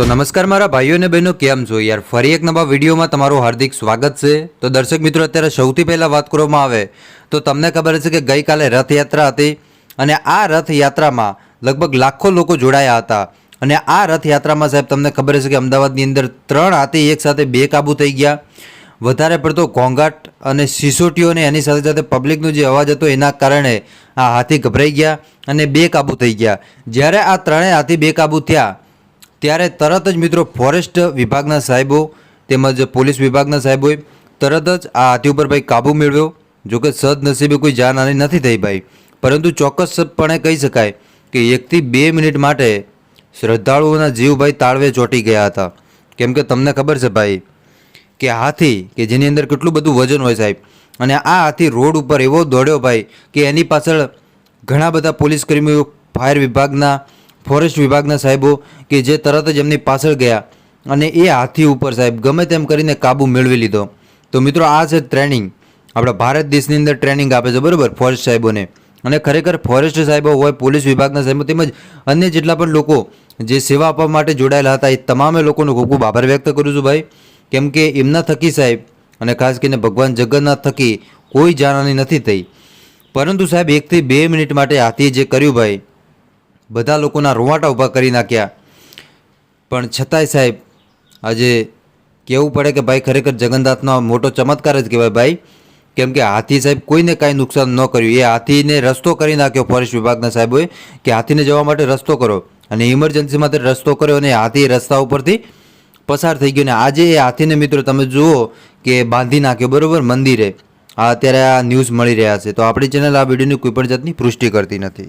તો નમસ્કાર મારા ભાઈઓ અને બહેનો, કેમ છો? યાર, ફરી એક નવા વિડીયોમાં તમારું હાર્દિક સ્વાગત છે. તો દર્શક મિત્રો, અત્યારે સૌથી પહેલાં વાત કરવામાં આવે તો તમને ખબર છે કે ગઈકાલે રથયાત્રા હતી અને આ રથયાત્રામાં લગભગ લાખો લોકો જોડાયા હતા. અને આ રથયાત્રામાં સાહેબ, તમને ખબર છે કે અમદાવાદની અંદર ત્રણ હાથી એકસાથે બે કાબુ થઈ ગયા. વધારે પડતો ઘોંઘાટ અને સિસોટીઓ અને એની સાથે સાથે પબ્લિકનો જે અવાજ હતો એના કારણે આ હાથી ગભરાઈ ગયા અને બે કાબુ થઈ ગયા. જ્યારે આ ત્રણેય હાથી બે કાબુ થયા ત્યારે તરત જ મિત્રો ફોરેસ્ટ વિભાગના સાહેબો તેમજ પોલીસ વિભાગના સાહેબોએ તરત જ આ હાથી ઉપર ભાઈ કાબુ મેળવ્યો. જોકે સદનસીબે કોઈ જાનહાની નથી થઈ ભાઈ. પરંતુ ચોક્કસપણે કહી શકાય કે એકથી બે મિનિટ માટે શ્રદ્ધાળુઓના જીવ ભાઈ તાળવે ચોંટી ગયા હતા. કેમ કે તમને ખબર છે ભાઈ કે હાથી કે જેની અંદર કેટલું બધું વજન હોય સાહેબ અને આ હાથી રોડ ઉપર એવો દોડ્યો ભાઈ કે એની પાછળ ઘણા બધા પોલીસ કર્મીઓ, ફાયર વિભાગના ફોરેસ્ટ વિભાગના સાહેબો કે જે તરત જ એમની પાછળ ગયા અને એ હાથી ઉપર સાહેબ ગમે તેમ કરીને કાબુ મેળવી લીધો. તો મિત્રો, આ છે ટ્રેનિંગ. આપણા ભારત દેશની અંદર ટ્રેનિંગ આપે છે, બરાબર, ફોરેસ્ટ સાહેબોને. અને ખરેખર ફોરેસ્ટ સાહેબો હોય, પોલીસ વિભાગના સાહેબો તેમજ અન્ય જેટલા પણ લોકો જે સેવા આપવા માટે જોડાયેલા હતા, એ તમામે લોકોનો ખૂબ ખૂબ આભાર વ્યક્ત કરું છું ભાઈ. કેમ કે એમના થકી સાહેબ, અને ખાસ કરીને ભગવાન જગન્નાથ થકી કોઈ જાનહાની નથી થઈ. પરંતુ સાહેબ, એકથી બે મિનિટ માટે હાથીએ જે કર્યું ભાઈ બધા લોકોના રૂવાટા ઊભા કરી નાખ્યા. પણ છતાંય સાહેબ, આજે કહેવું પડે કે ભાઈ ખરેખર જગન્નાથનો મોટો ચમત્કાર જ કહેવાય ભાઈ. કેમ કે હાથી સાહેબ કોઈને કાંઈ નુકસાન ન કર્યું. એ હાથીને રસ્તો કરી નાખ્યો ફોરેસ્ટ વિભાગના સાહેબોએ કે હાથીને જવા માટે રસ્તો કરો. અને ઇમરજન્સી માટે રસ્તો કર્યો અને હાથી રસ્તા ઉપરથી પસાર થઈ ગયો. ને આજે એ હાથીને મિત્રો તમે જુઓ કે બાંધી નાખ્યો, બરાબર? મંદિરે. આ અત્યારે આ ન્યૂઝ મળી રહ્યા છે. તો આપણી ચેનલ આ વિડીયોની કોઈ પણ જાતની પુષ્ટિ કરતી નથી.